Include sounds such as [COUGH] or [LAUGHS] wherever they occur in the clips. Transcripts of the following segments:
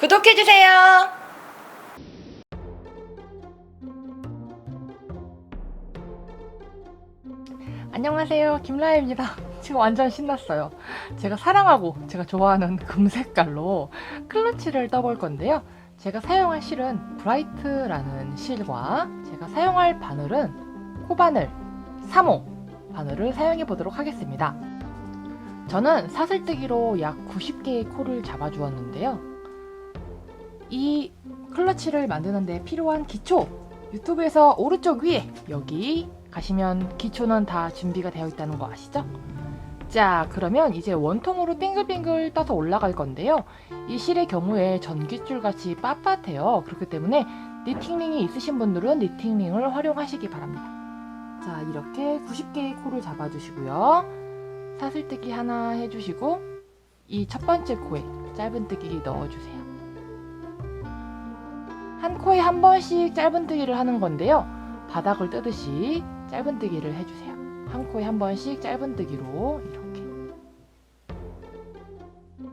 구독해주세요. 안녕하세요. 김라혜입니다. [LAUGHS] 지금 완전 신났어요. 제가 사랑하고 제가 좋아하는 금색깔로 클러치를 떠볼 건데요. 제가 사용할 실은 브라이트라는 실과 제가 사용할 바늘은 코바늘 3호 바늘을 사용해 보도록 하겠습니다. 저는 사슬뜨기로 약 90개의 코를 잡아 주었는데요 이 클러치를 만드는 데 필요한 기초 유튜브에서 오른쪽 위에 여기 가시면 기초는 다 준비가 되어 있다는 거 아시죠? 자, 그러면 이제 원통으로 빙글빙글 떠서 올라갈 건데요. 이 실의 경우에 전깃줄 같이 빳빳해요. 그렇기 때문에 니팅링이 있으신 분들은 니팅링을 활용하시기 바랍니다. 자, 이렇게 90개의 코를 잡아주시고요. 사슬뜨기 하나 해주시고 이 첫 번째 코에 짧은뜨기 넣어주세요. 한 코에 한 번씩 짧은뜨기를 하는 건데요. 바닥을 뜨듯이 짧은뜨기를 해주세요. 한 코에 한 번씩 짧은뜨기로 이렇게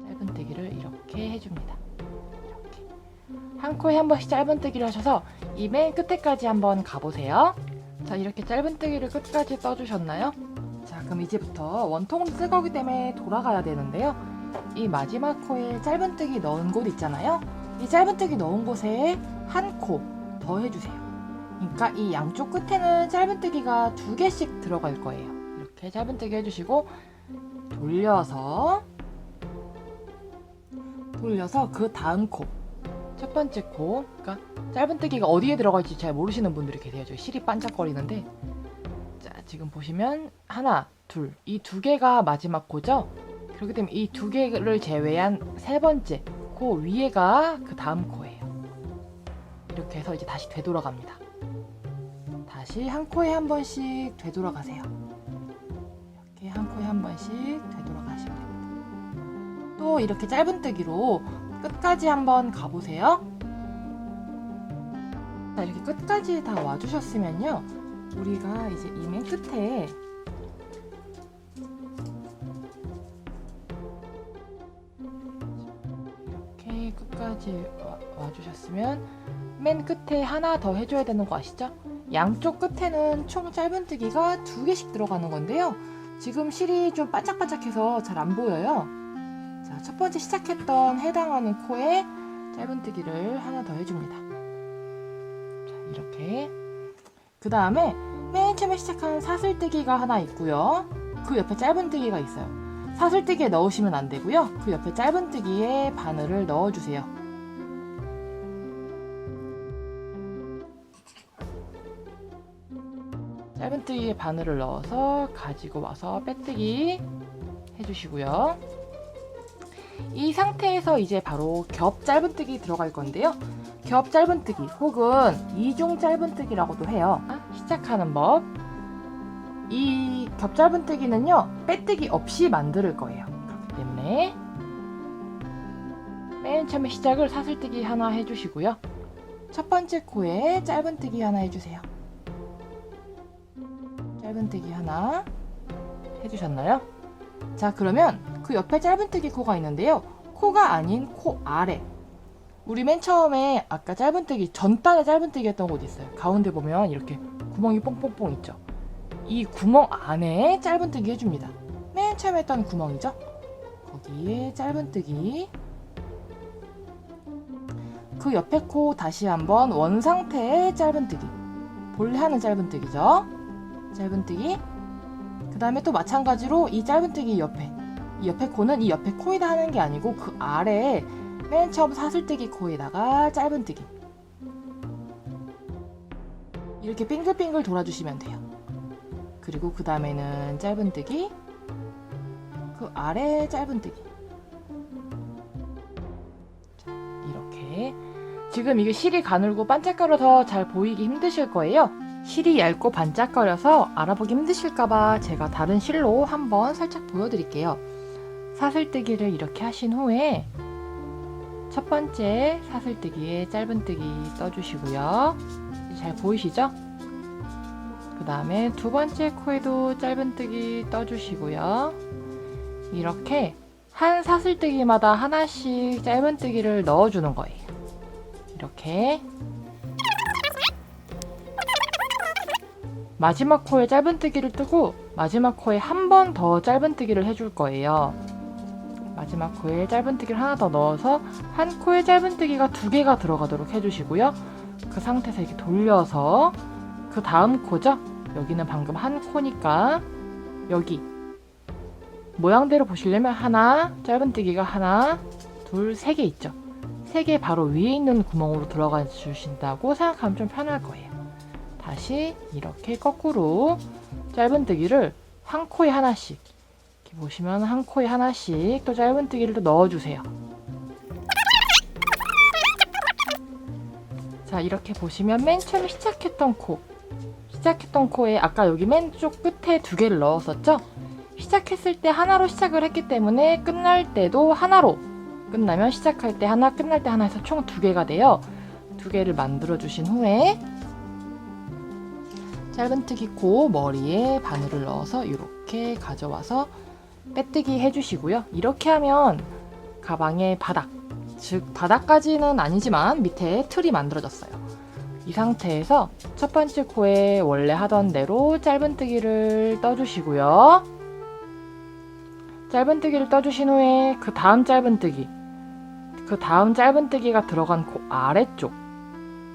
짧은뜨기를 이렇게 해줍니다. 이렇게 한 코에 한 번씩 짧은뜨기를 하셔서 이 맨 끝에까지 한번 가보세요. 자 이렇게 짧은뜨기를 끝까지 떠주셨나요? 자 그럼 이제부터 원통으로 쓸 거기 때문에 돌아가야 되는데요. 이 마지막 코에 짧은뜨기 넣은 곳 있잖아요. 이 짧은뜨기 넣은 곳에 한 코 더 해주세요. 그러니까 이 양쪽 끝에는 짧은뜨기가 두 개씩 들어갈 거예요. 이렇게 짧은뜨기 해주시고 돌려서 돌려서 그 다음 코 첫 번째 코 그러니까 짧은뜨기가 어디에 들어갈지 잘 모르시는 분들이 계세요. 저 실이 반짝거리는데 자 지금 보시면 하나 둘 이 두 개가 마지막 코죠. 그렇기 때문에 이 두 개를 제외한 세 번째 코 위에가 그 다음 코예요. 이렇게 해서 이제 다시 되돌아갑니다. 다시 한 코에 한 번씩 되돌아가세요. 이렇게 한 코에 한 번씩 되돌아가시면 됩니다. 또 이렇게 짧은뜨기로 끝까지 한번 가보세요. 자, 이렇게 끝까지 다 와주셨으면요. 우리가 이제 이맨 끝에 이렇게 끝까지 와, 와주셨으면 맨 끝에 하나 더 해줘야 되는 거 아시죠? 양쪽 끝에는 총 짧은뜨기가 두 개씩 들어가는 건데요. 지금 실이 좀 반짝반짝해서 잘 안 보여요. 자, 첫 번째 시작했던 해당하는 코에 짧은뜨기를 하나 더 해줍니다. 자, 이렇게. 그 다음에 맨 처음에 시작한 사슬뜨기가 하나 있고요. 그 옆에 짧은뜨기가 있어요. 사슬뜨기에 넣으시면 안 되고요. 그 옆에 짧은뜨기에 바늘을 넣어주세요. 짧은뜨기에 바늘을 넣어서 가지고 와서 빼뜨기 해주시고요. 이 상태에서 이제 바로 겹 짧은뜨기 들어갈 건데요. 겹 짧은뜨기 혹은 이중 짧은뜨기라고도 해요. 시작하는 법. 이 겹 짧은뜨기는요, 빼뜨기 없이 만들 거예요. 그렇기 때문에 맨 처음에 시작을 사슬뜨기 하나 해주시고요. 첫 번째 코에 짧은뜨기 하나 해주세요. 짧은뜨기 하나 해주셨나요? 자 그러면 그 옆에 짧은뜨기 코가 있는데요. 코가 아닌 코 아래. 우리 맨 처음에 아까 짧은뜨기 전단에 짧은뜨기 했던 곳 있어요. 가운데 보면 이렇게 구멍이 뽕뽕뽕 있죠. 이 구멍 안에 짧은뜨기 해줍니다. 맨 처음에 했던 구멍이죠? 거기에 짧은뜨기. 그 옆에 코 다시 한번 원상태의 짧은뜨기. 본래 하는 짧은뜨기죠 짧은뜨기. 그 다음에 또 마찬가지로 이 짧은뜨기 옆에 이 옆에 코는 이 옆에 코에다 하는 게 아니고 그 아래에 맨 처음 사슬뜨기 코에다가 짧은뜨기. 이렇게 빙글빙글 돌아주시면 돼요. 그리고 그 다음에는 짧은뜨기. 그 아래 짧은뜨기. 자, 이렇게. 지금 이게 실이 가늘고 반짝거려서 잘 보이기 힘드실 거예요 실이 얇고 반짝거려서 알아보기 힘드실까봐 제가 다른 실로 한번 살짝 보여드릴게요. 사슬뜨기를 이렇게 하신 후에 첫 번째 사슬뜨기에 짧은뜨기 떠주시고요. 잘 보이시죠? 그 다음에 두 번째 코에도 짧은뜨기 떠주시고요. 이렇게 한 사슬뜨기마다 하나씩 짧은뜨기를 넣어주는 거예요. 이렇게 마지막 코에 짧은뜨기를 뜨고 마지막 코에 한 번 더 짧은뜨기를 해줄 거예요. 마지막 코에 짧은뜨기를 하나 더 넣어서 한 코에 짧은뜨기가 두 개가 들어가도록 해주시고요. 그 상태에서 이렇게 돌려서 그 다음 코죠? 여기는 방금 한 코니까 여기 모양대로 보시려면 하나, 짧은뜨기가 하나, 둘, 세 개 있죠? 세 개 바로 위에 있는 구멍으로 들어가 주신다고 생각하면 좀 편할 거예요. 다시 이렇게 거꾸로 짧은뜨기를 한 코에 하나씩 이렇게 보시면 한 코에 하나씩 또 짧은뜨기를 또 넣어주세요. 자 이렇게 보시면 맨 처음 시작했던 코 시작했던 코에 아까 여기 맨쪽 끝에 두 개를 넣었었죠? 시작했을 때 하나로 시작을 했기 때문에 끝날 때도 하나로 끝나면 시작할 때 하나 끝날 때 하나 해서 총 두 개가 돼요. 두 개를 만들어 주신 후에 짧은뜨기 코 머리에 바늘을 넣어서 이렇게 가져와서 빼뜨기 해주시고요. 이렇게 하면 가방의 바닥, 즉 바닥까지는 아니지만 밑에 틀이 만들어졌어요. 이 상태에서 첫 번째 코에 원래 하던 대로 짧은뜨기를 떠주시고요. 짧은뜨기를 떠주신 후에 그 다음 짧은뜨기, 그 다음 짧은뜨기가 들어간 코 아래쪽,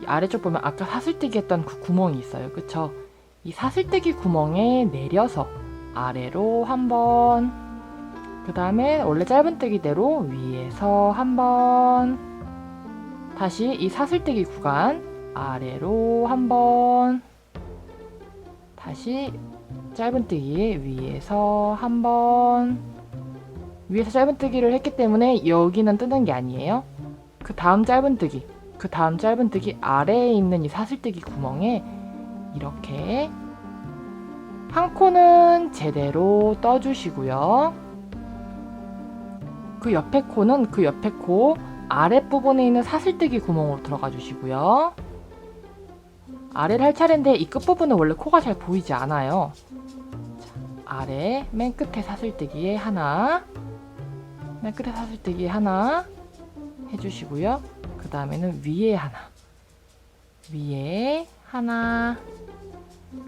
이 아래쪽 보면 아까 사슬뜨기 했던 그 구멍이 있어요. 그쵸? 이 사슬뜨기 구멍에 내려서 아래로 한 번, 그 다음에 원래 짧은 뜨기대로 위에서 한 번, 다시 이 사슬뜨기 구간 아래로 한 번, 다시 짧은뜨기 위에서 한 번, 위에서 짧은뜨기를 했기 때문에 여기는 뜨는 게 아니에요. 그 다음 짧은뜨기, 그 다음 짧은뜨기 아래에 있는 이 사슬뜨기 구멍에 이렇게 한 코는 제대로 떠주시고요. 그 옆에 코는 그 옆에 코 아랫부분에 있는 사슬뜨기 구멍으로 들어가 주시고요. 아래를 할 차례인데 이 끝부분은 원래 코가 잘 보이지 않아요. 자, 아래 맨 끝에 사슬뜨기에 하나 맨 끝에 사슬뜨기에 하나 해주시고요. 그 다음에는 위에 하나 위에 하나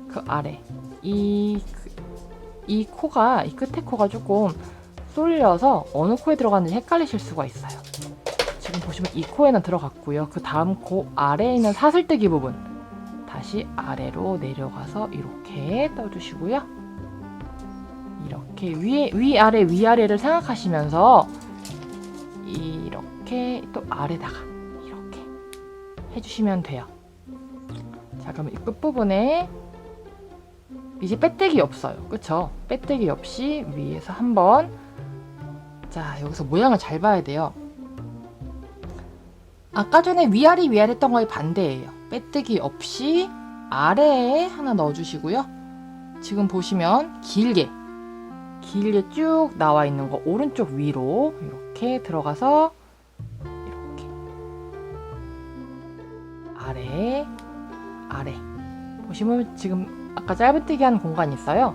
그 아래 이, 그- 이 코가 이 끝에 코가 조금 쏠려서 어느 코에 들어가는지 헷갈리실 수가 있어요. 지금 보시면 이 코에는 들어갔고요. 그 다음 코 아래에 있는 사슬뜨기 부분 다시 아래로 내려가서 이렇게 떠주시고요. 이렇게 위에 위 아래 위 아래를 생각하시면서 이렇게 또 아래다가 이렇게 해주시면 돼요. 자 그럼 이 끝부분에 이제 빼떼기 없어요. 그쵸? 빼떼기 없이 위에서 한번 자 여기서 모양을 잘 봐야 돼요. 아까 전에 위아래 위아래 했던 거의 반대예요. 빼뜨기 없이 아래에 하나 넣어주시고요. 지금 보시면 길게 길게 쭉 나와 있는 거 오른쪽 위로 이렇게 들어가서 이렇게 아래 아래 보시면 지금 아까 짧은뜨기 한 공간 있어요.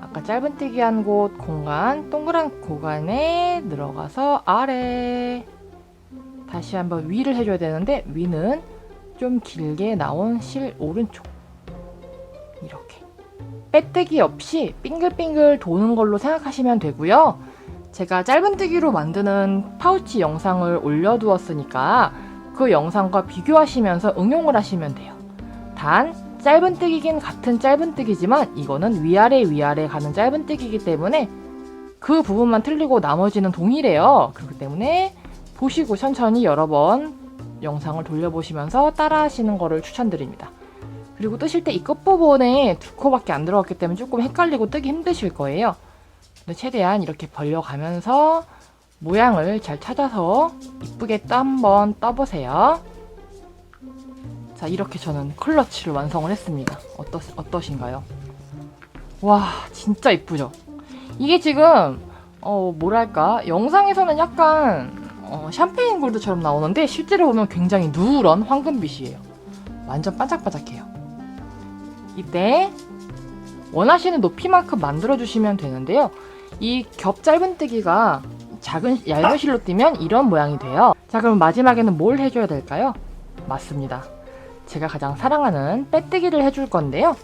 아까 짧은뜨기 한 곳 공간 동그란 공간에 들어가서 아래 다시 한번 위를 해줘야 되는데 위는 좀 길게 나온 실 오른쪽 이렇게 빼뜨기 없이 빙글빙글 도는 걸로 생각하시면 되고요. 제가 짧은뜨기로 만드는 파우치 영상을 올려두었으니까 그 영상과 비교하시면서 응용을 하시면 돼요. 단 짧은뜨기긴 같은 짧은뜨기지만 이거는 위아래 위아래 가는 짧은뜨기이기 때문에 그 부분만 틀리고 나머지는 동일해요. 그렇기 때문에 보시고 천천히 여러 번 영상을 돌려보시면서 따라 하시는 거를 추천드립니다. 그리고 뜨실 때 이 끝부분에 두 코밖에 안 들어갔기 때문에 조금 헷갈리고 뜨기 힘드실 거예요. 근데 최대한 이렇게 벌려가면서 모양을 잘 찾아서 이쁘게 또 한번 떠보세요. 자, 이렇게 저는 클러치를 완성을 했습니다. 어떠, 어떠신가요? 와, 진짜 이쁘죠? 이게 지금, 어, 뭐랄까, 영상에서는 약간, 어, 샴페인 골드처럼 나오는데, 실제로 보면 굉장히 누런 황금빛이에요. 완전 반짝반짝해요. 이때, 원하시는 높이만큼 만들어주시면 되는데요. 이 겹 짧은뜨기가 작은 얇은 실로 띄면 이런 모양이 돼요. 자 그럼 마지막에는 뭘 해줘야 될까요? 맞습니다. 제가 가장 사랑하는 빼뜨기를 해줄 건데요.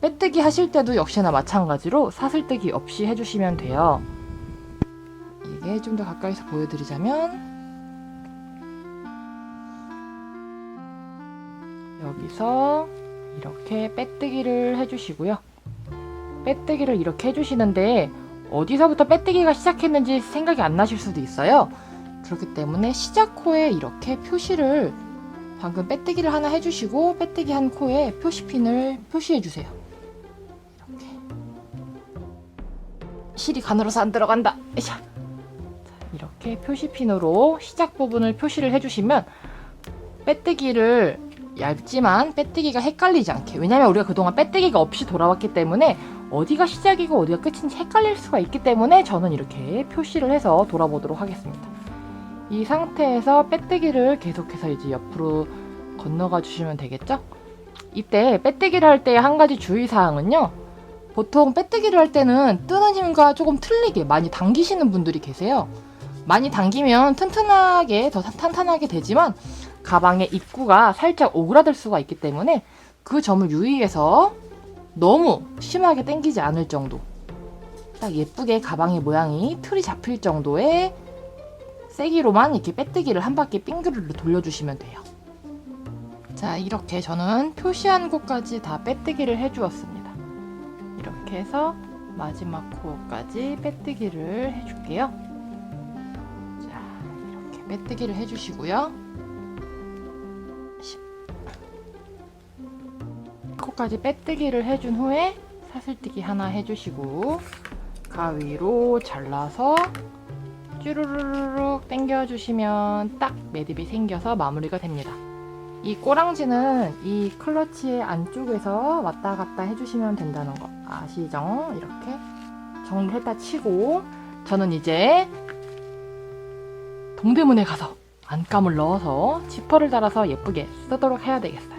빼뜨기 하실 때도 역시나 마찬가지로 사슬뜨기 없이 해주시면 돼요. 이게 좀 더 가까이서 보여드리자면 여기서 이렇게 빼뜨기를 해주시고요. 빼뜨기를 이렇게 해주시는데 어디서부터 빼뜨기가 시작했는지 생각이 안 나실 수도 있어요. 그렇기 때문에 시작 코에 이렇게 표시를 방금 빼뜨기를 하나 해주시고 빼뜨기 한 코에 표시핀을 표시해주세요. 이렇게 실이 가늘어서 안 들어간다. 자, 이렇게 표시핀으로 시작 부분을 표시를 해주시면 빼뜨기를 얇지만 빼뜨기가 헷갈리지 않게 왜냐면 우리가 그동안 빼뜨기가 없이 돌아왔기 때문에 어디가 시작이고 어디가 끝인지 헷갈릴 수가 있기 때문에 저는 이렇게 표시를 해서 돌아보도록 하겠습니다. 이 상태에서 빼뜨기를 계속해서 이제 옆으로 건너가 주시면 되겠죠? 이때 빼뜨기를 할 때 한 가지 주의사항은요. 보통 빼뜨기를 할 때는 뜨는 힘과 조금 틀리게 많이 당기시는 분들이 계세요. 많이 당기면 튼튼하게 더 탄탄하게 되지만 가방의 입구가 살짝 오그라들 수가 있기 때문에 그 점을 유의해서 너무 심하게 당기지 않을 정도 딱 예쁘게 가방의 모양이 틀이 잡힐 정도의 세기로만 이렇게 빼뜨기를 한 바퀴 빙그르르 돌려주시면 돼요. 자 이렇게 저는 표시한 곳까지 다 빼뜨기를 해주었습니다. 이렇게 해서 마지막 코까지 빼뜨기를 해줄게요. 자 이렇게 빼뜨기를 해주시고요. 코까지 빼뜨기를 해준 후에 사슬뜨기 하나 해주시고 가위로 잘라서 쭈루루룩 당겨주시면 딱 매듭이 생겨서 마무리가 됩니다. 이 꼬랑지는 이 클러치의 안쪽에서 왔다 갔다 해주시면 된다는 거 아시죠? 이렇게 정리했다 치고 저는 이제 동대문에 가서 안감을 넣어서 지퍼를 달아서 예쁘게 쓰도록 해야 되겠어요.